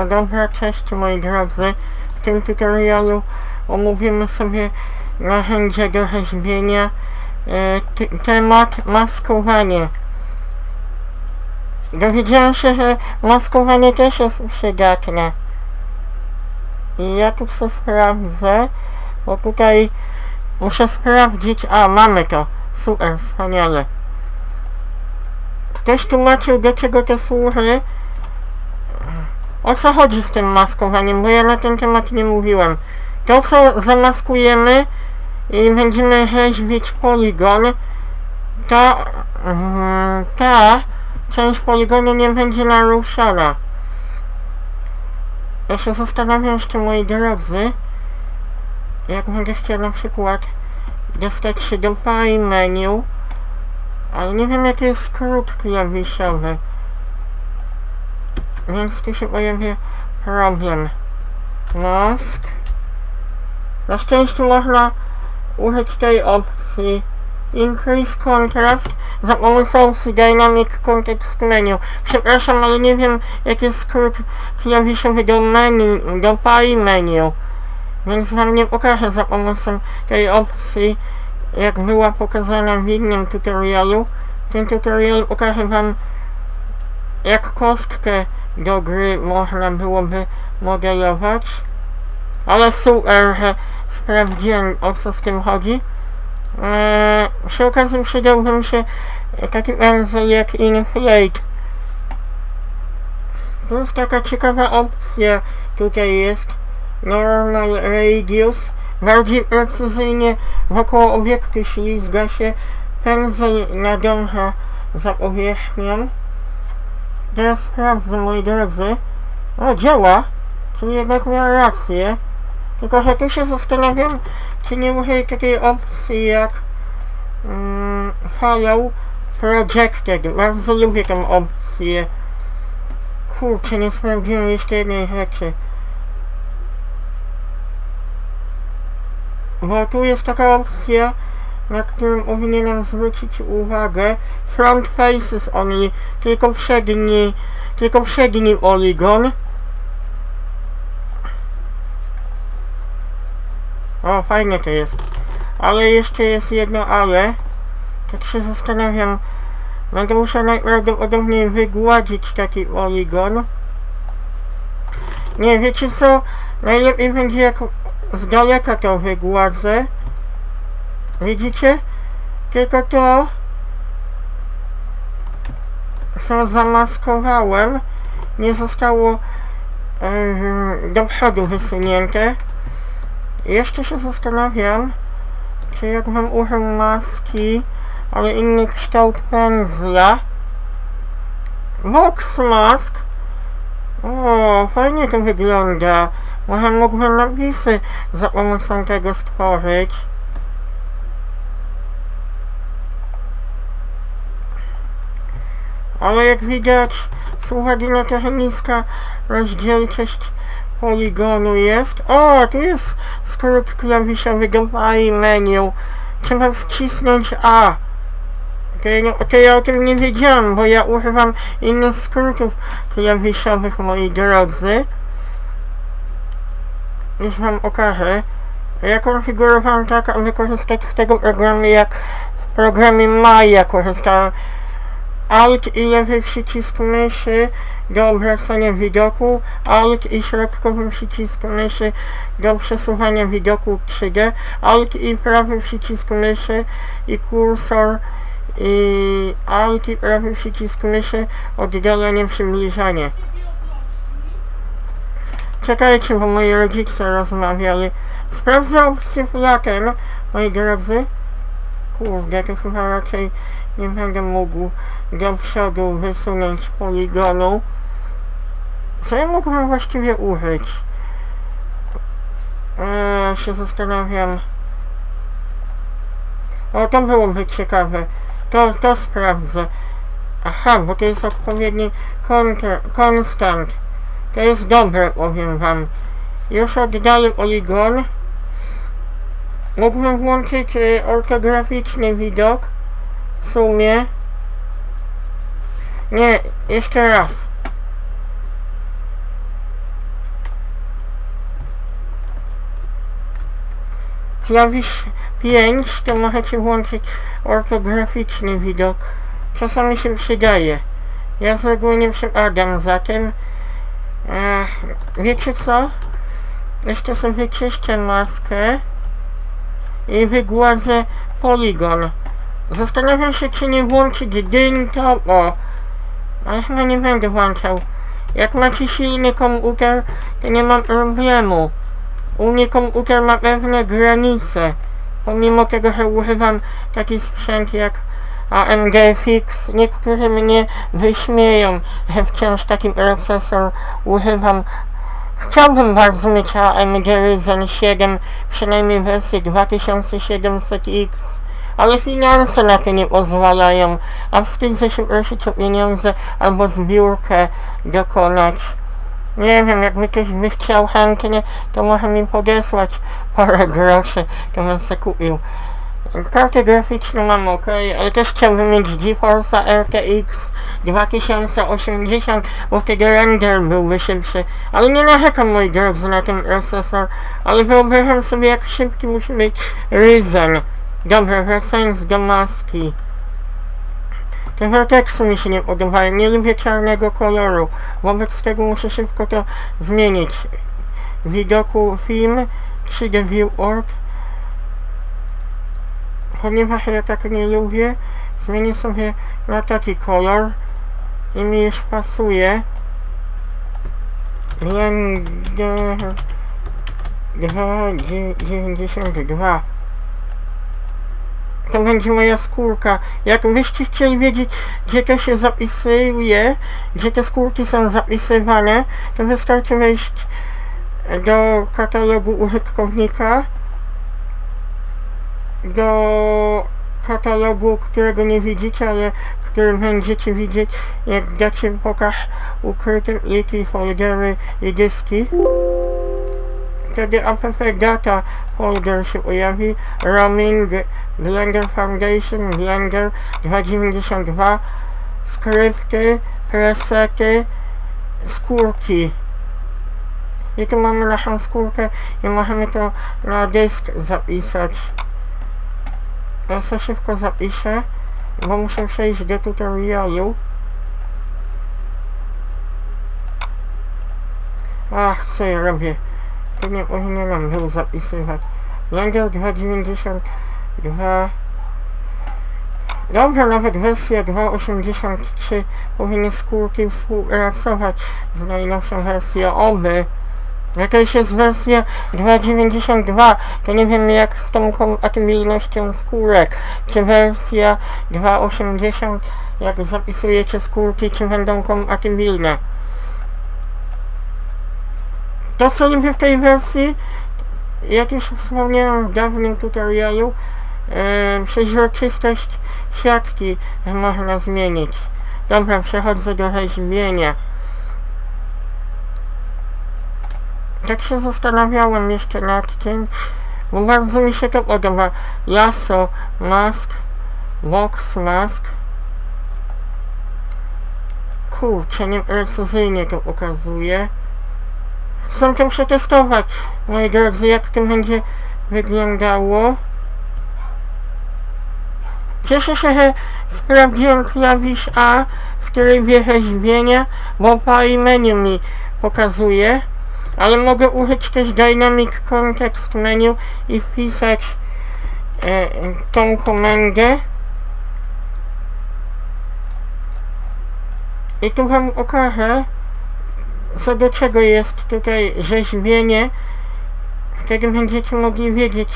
No dobra, cześć moi drodzy. W tym tutorialu omówimy sobie narzędzie do rzeźbienia. E, temat maskowanie. Dowiedziałem się, że maskowanie też jest przydatne. I ja tu co sprawdzę, bo tutaj muszę sprawdzić, a mamy to. Super, wspaniale. Ktoś tłumaczył do czego to służy? O co chodzi z tym maskowaniem, bo ja na ten temat nie mówiłem. To co zamaskujemy i będziemy rzeźbić poligon, ta, mm, ta część poligonu nie będzie naruszana. Ja się zastanawiam jeszcze moi drodzy, jak będę chciał na przykład dostać się do file menu, ale nie wiem jaki jest skrót klawiszowy. Więc tu się pojawia problem. Mask. Na szczęście można użyć tej opcji Increase Contrast za pomocą opcji Dynamic Context Menu. Przepraszam, ale nie wiem jaki skrót klawiszowy do menu, do file menu. Więc wam nie pokażę za pomocą tej opcji, jak była pokazana w innym tutorialu. W tym tutorialu pokażę wam jak kostkę do gry można byłoby modelować. Ale super, że sprawdziłem o co z tym chodzi. Eee, przy okazji przydałby mi się taki pędzel jak Inflate. To jest taka ciekawa opcja. Tutaj jest Normal Radius. Bardziej precyzyjnie wokół obiektu ślizga się. Pędzel nadąża za powierzchnią. Teraz sprawdzę, moi drodzy. O, działa. Czyli jednak miałem rację. Tylko, że tu się zastanawiam, czy nie użyję takiej opcji jak mm, Follow Projected. Bardzo lubię tę opcję. Kurczę, nie sprawdziłem jeszcze jednej rzeczy. Bo tu jest taka opcja, na którą powinienem zwrócić uwagę. Front faces only, tylko przedni, tylko przedni polygon. O, fajnie to jest. Ale jeszcze jest jedno ale. Tak się zastanawiam. Będę musiał najprawdopodobniej wygładzić taki poligon. Nie, wiecie co? Najlepiej będzie jak z daleka to wygładzę. Widzicie? Tylko to co zamaskowałem nie zostało do przodu wysunięte. Jeszcze się zastanawiam, czy jakbym użył maski, ale inny kształt pędzla. Vox Mask. O, fajnie to wygląda. Może mógłbym napisy za pomocą tego stworzyć. Ale jak widać, z uwagi na trochę niska rozdzielczość poligonu jest. O, tu jest skrót klawiszowy do file menu. Trzeba wcisnąć A. To ja, to ja o tym nie wiedziałem, bo ja używam innych skrótów klawiszowych, moi drodzy. Już wam okażę. Ja konfigurowałem tak, aby korzystać z tego programu jak w programie Maya korzystałem. Alt i lewy przycisk myszy do obracania widoku, Alt i środkowy przycisk myszy do przesuwania widoku 3D, Alt i prawy przycisk myszy i kursor i Alt i prawy przycisk myszy oddalanie przybliżanie. Czekajcie, bo moi rodzice rozmawiali. Sprawdzę opcję flatten, moi drodzy. Kurde, to chyba raczej nie będę mógł do przodu wysunąć poligonu. Co ja mógłbym właściwie użyć? Eee, się zastanawiam. O, to byłoby ciekawe. To, to sprawdzę. Aha, bo to jest odpowiedni konstant. To jest dobre, powiem wam. Już oddaję poligon. Mógłbym włączyć y, ortograficzny widok w sumie... Nie, jeszcze raz. Klawisz 5 to możecie włączyć ortograficzny widok. Czasami się przydaje. Ja z reguły nie przepadam za tym. E, wiecie co? Jeszcze sobie wyczyszczę maskę i wygładzę poligon. Zastanawiam się, czy nie włączyć dyń topo. Ale chyba nie będę włączał. Jak macie silny komputer, to nie mam problemu. U mnie komputer ma pewne granice. Pomimo tego, że używam taki sprzęt jak AMD Fix, niektórzy mnie wyśmieją, że wciąż taki procesor używam. Chciałbym bardzo mieć AMD Ryzen 7, przynajmniej wersję 2700X, ale finanse na to nie pozwalają, a wstydzę się prosić o pieniądze albo zbiórkę dokonać. Nie wiem, jakby ktoś by chciał chętnie, to może mi podesłać parę groszy, to bym sobie kupił. Kartę graficzną mam ok, ale też chciałbym mieć GeForce'a RTX 2080, bo wtedy render byłby szybszy. Ale nie narzekam moi drodzy na ten procesor, ale wyobrażam sobie jak szybki musi być Ryzen. Dobra, wracając do maski. Te vertexy mi się nie podobają, nie lubię czarnego koloru. Wobec tego muszę szybko to zmienić. Widoku film 3D View Org. Ponieważ ja tak nie lubię, zmienię sobie na taki kolor i mi już pasuje. Blender 292 to będzie moja skórka. Jak byście chcieli wiedzieć, gdzie to się zapisuje, gdzie te skórki są zapisywane, to wystarczy wejść do katalogu użytkownika, do katalogu, którego nie widzicie, ale który będziecie widzieć, jak dacie pokaż ukryte pliki, foldery i dyski. Wtedy app data folder się pojawi, roaming, Blender Foundation, Blender 292, skrypty, presety, skórki. I tu mamy naszą skórkę i możemy to na dysk zapisać. Ja sobie szybko zapiszę, bo muszę przejść do tutorialu. Ach, co ja robię? To nie powinienem był zapisywać. Blender 292 Dobrze, nawet wersja 2.83 powinny skórki współpracować z najnowszą wersją oby. Już jest wersja 2.92, to nie wiem jak z tą kompatybilnością skórek. Czy wersja 2.80, jak zapisujecie skórki, czy będą kompatybilne. To co lubię w tej wersji, jak już wspomniałem w dawnym tutorialu, e, przeźroczystość siatki można zmienić. Dobra, przechodzę do rzeźbienia. Tak się zastanawiałem jeszcze nad tym, bo bardzo mi się to podoba. Lasso, mask, box mask. Kurczę, nieprecyzyjnie to pokazuje. Chcę to przetestować, moi drodzy, jak to będzie wyglądało. Cieszę się, że sprawdziłem klawisz A w trybie rzeźbienia, bo pali menu mi pokazuje, ale mogę użyć też Dynamic Context Menu i wpisać e, tą komendę. I tu wam okażę, co do czego jest tutaj rzeźbienie. Wtedy będziecie mogli wiedzieć,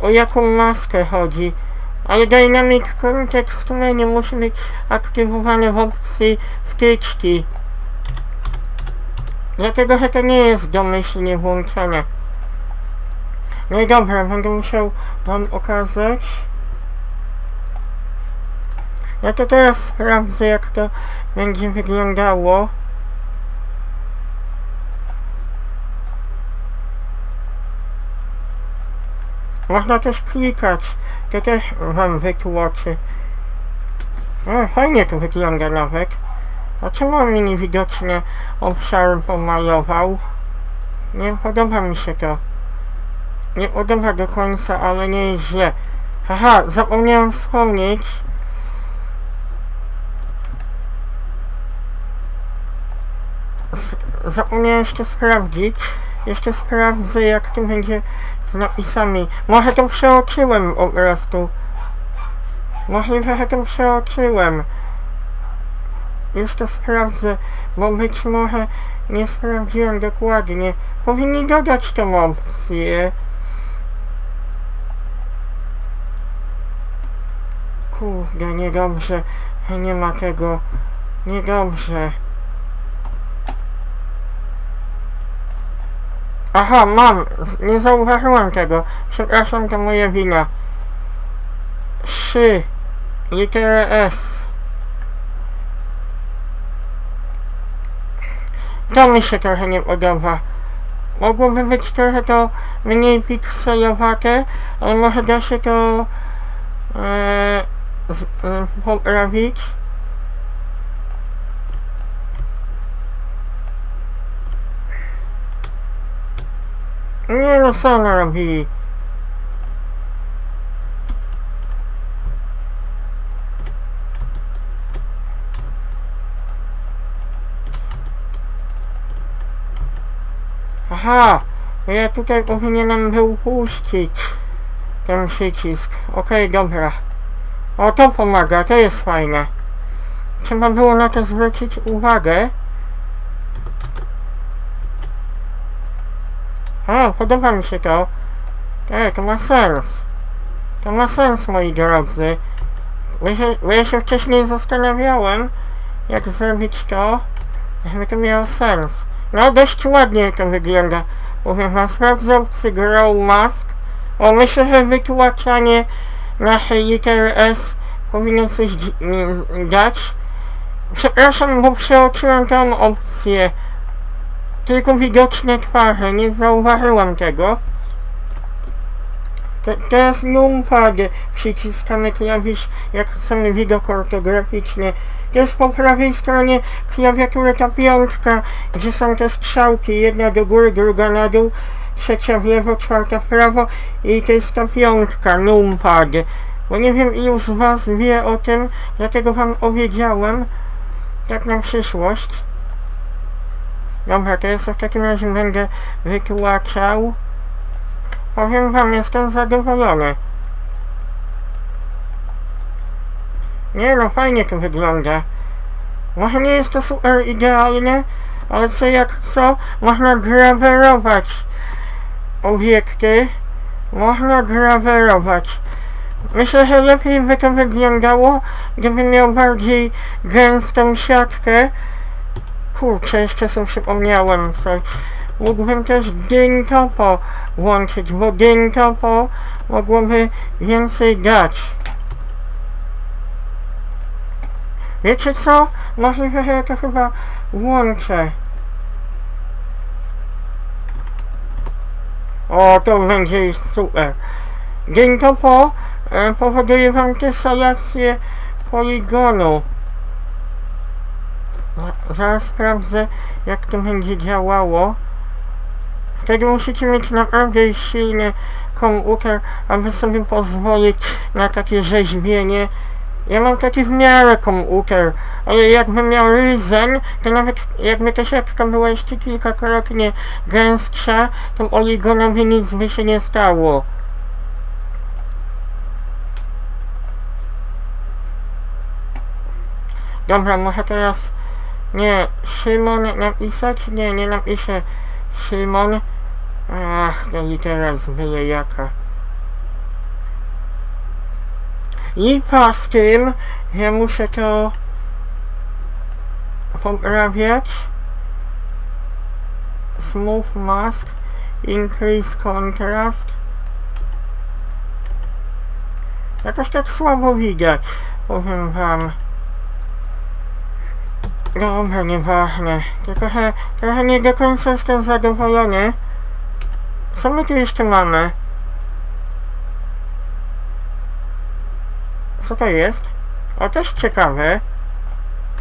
o jaką maskę chodzi. Ale Dynamic Context Menu musi być aktywowane w opcji wtyczki. Dlatego, że to nie jest domyślnie włączone. No i dobra, będę musiał wam okazać. No to teraz sprawdzę jak to będzie wyglądało. Można też klikać, to też wam wytłumaczy. No, fajnie to wygląda nawet. A czemu on mi niewidoczne obszary pomalował? Nie podoba mi się to. nie podoba do końca, ale nie jest źle. Haha, zapomniałem wspomnieć. Zapomniałem jeszcze sprawdzić. Jeszcze sprawdzę jak to będzie z napisami. Może to przeoczyłem po prostu. Możliwe, że to przeoczyłem. Już to sprawdzę, bo być może nie sprawdziłem dokładnie. Powinni dodać tą opcję. Kurde, niedobrze. Nie ma tego. Niedobrze. Aha, mam. Nie zauważyłem tego. Przepraszam, to moja wina. Trzy. Literę S. To mi się trochę nie podoba. Mogłoby być trochę to mniej pikselowate, ale może da się to e, z, e, poprawić. Nie no, co ona robi? Aha, ja tutaj powinienem był ten przycisk. Okej, dobra. O, to pomaga, to jest fajne. Trzeba było na to zwrócić uwagę. A, podoba mi się to. Ej, to ma sens. To ma sens, moi drodzy. Bo ja się, wcześniej zastanawiałem, jak zrobić to, żeby to miało sens. No, dość ładnie to wygląda. Powiem wam, sprawdzowcy Grow Mask. O, myślę, że wytłaczanie naszej litery S powinno coś dać. Przepraszam, bo przeoczyłem tą opcję. Tylko widoczne twarze, nie zauważyłem tego. Te, teraz numpad przyciskamy klawisz, jak chcemy widok ortograficzny. To jest po prawej stronie klawiatury ta piątka, gdzie są te strzałki, jedna do góry, druga na dół, trzecia w lewo, czwarta w prawo i to jest ta piątka, numpad. Bo nie wiem ilu z was wie o tym, dlatego wam powiedziałem, tak na przyszłość. Dobra, to jest w takim razie będę wytłaczał. Powiem wam, jestem zadowolony. Nie no, fajnie to wygląda. Może nie jest to super idealne, ale co jak co, można grawerować obiekty. Można grawerować. Myślę, że lepiej by to wyglądało, gdybym miał bardziej gęstą siatkę. Kurczę, jeszcze sobie przypomniałem coś. Mógłbym też dyntopo łączyć, bo dyntopo mogłoby więcej dać. Wiecie co? Możliwe, że ja to chyba łączę. O, to będzie super. Dyntopo e, powoduje wam tesalację poligonu. No, Zaraz sprawdzę, jak to będzie działało. Wtedy musicie mieć naprawdę silny komputer, aby sobie pozwolić na takie rzeźbienie. Ja mam taki w miarę komputer, ale jakbym miał Ryzen, to nawet jakby ta siatka była jeszcze kilkakrotnie gęstsza, to oligonowi nic by się nie stało. Dobra, może teraz nie, Szymon napisać? Nie, nie napiszę Szymon. Ach, to litera z jaka. Lipa z tym, ja muszę to poprawiać. Smooth mask, increase contrast. Jakoś tak słabo widać, powiem wam. Dobra, nieważne. Tylko że trochę nie do końca jestem zadowolony. Co my tu jeszcze mamy? Co to jest? O, też ciekawe.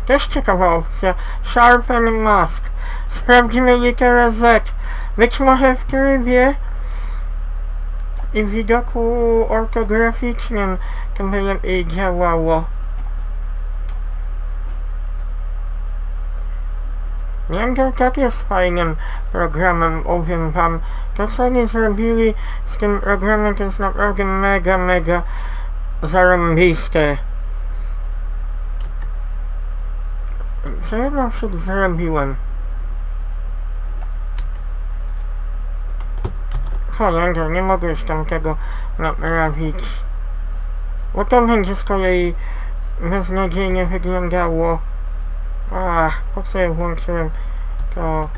Też ciekawa opcja. Sharpen Mask. Sprawdzimy literę Z. Być może w trybie i w widoku ortograficznym to by lepiej działało. Blender tak jest fajnym programem, powiem wam. To co oni zrobili z tym programem to jest naprawdę mega, mega zarąbiste. Co ja na przykład zrobiłem? Holender, nie mogę już tam tego naprawić. Bo to będzie z kolei beznadziejnie wyglądało. Ach, po co ja włączyłem to?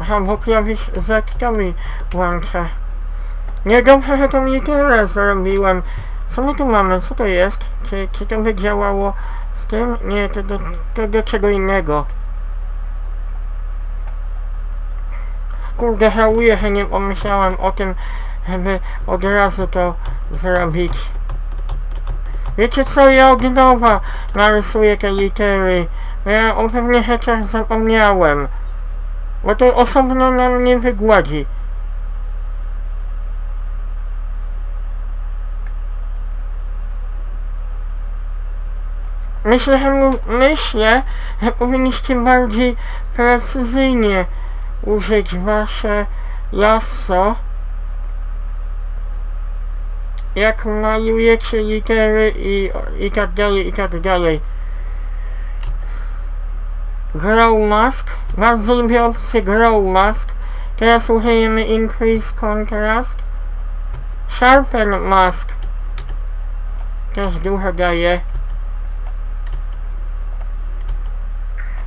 Aha, klawisz Z to mi włącza. Nie dobrze, że tą literę zrobiłem. Co my tu mamy? Co to jest? Czy, czy to by działało z tym? Nie, to do, to do czego innego. Kurde, żałuję, że nie pomyślałem o tym, żeby od razu to zrobić. Wiecie co, ja od nowa narysuję te litery. Ja o pewnych rzeczach zapomniałem. Bo to osobno na mnie wygładzi. Myślę, że myślę, że powinniście bardziej precyzyjnie użyć wasze lasso. Jak malujecie litery i, i tak dalej, i tak dalej. Grow Mask. Bardzo lubię opcję Grow Mask. Teraz użyjemy Increase Contrast. Sharpen Mask. Też dużo daje.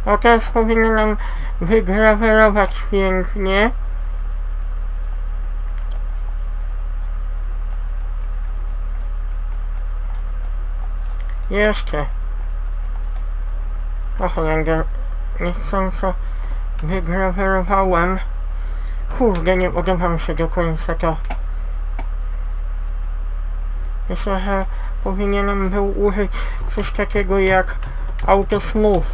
O teraz powinno nam wygrawerować pięknie. Jeszcze. O Holender, niechcąco wygrawerowałem. Kurde, nie mi się do końca to. Myślę, że powinienem był użyć coś takiego jak Auto Smooth.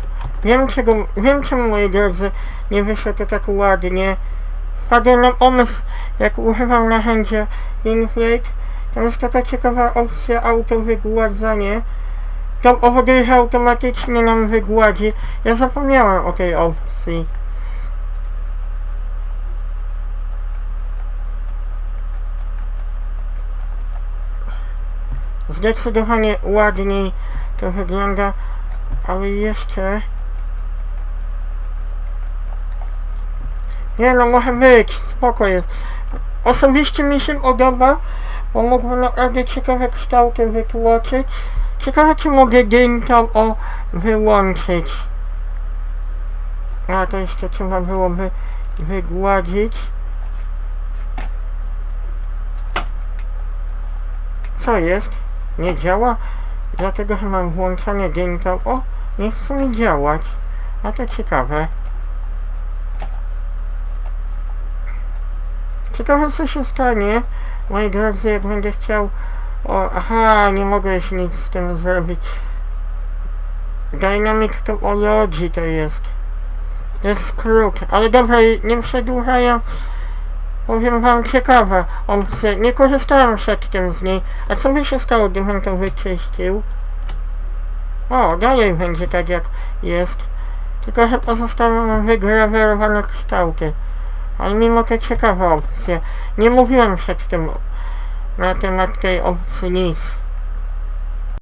Wiem czego, wiem czemu moi drodzy nie wyszło to tak ładnie. Wpadłem na pomysł, jak używam narzędzia Inflate, to jest taka ciekawa opcja auto powoduje, że automatycznie nam wygładzi. Ja zapomniałem o tej opcji. Zdecydowanie ładniej to wygląda, ale jeszcze... Nie no, może być, spoko jest. Osobiście mi się podoba, bo mógłbym naprawdę ciekawe kształty wytłoczyć. Ciekawe czy mogę dentą o wyłączyć. A to jeszcze trzeba byłoby wygładzić. Co jest? Nie działa? Dlatego, że mam włączone dentą. O, nie chce działać. A to ciekawe. Ciekawe co się stanie, moi drodzy, jak będę chciał... O, aha, nie mogę już nic z tym zrobić. Dynamic Topology to jest. To jest skrót, ale dobra, nie przedłużając. Powiem wam ciekawa opcja. Nie korzystałem przedtem z niej. A co by się stało, gdybym to wyczyścił? O, dalej będzie tak jak jest. Tylko, że pozostały nam wygrawerowane kształty. Ale mimo to ciekawa opcja. Nie mówiłem przedtem na temat tej opcji nic.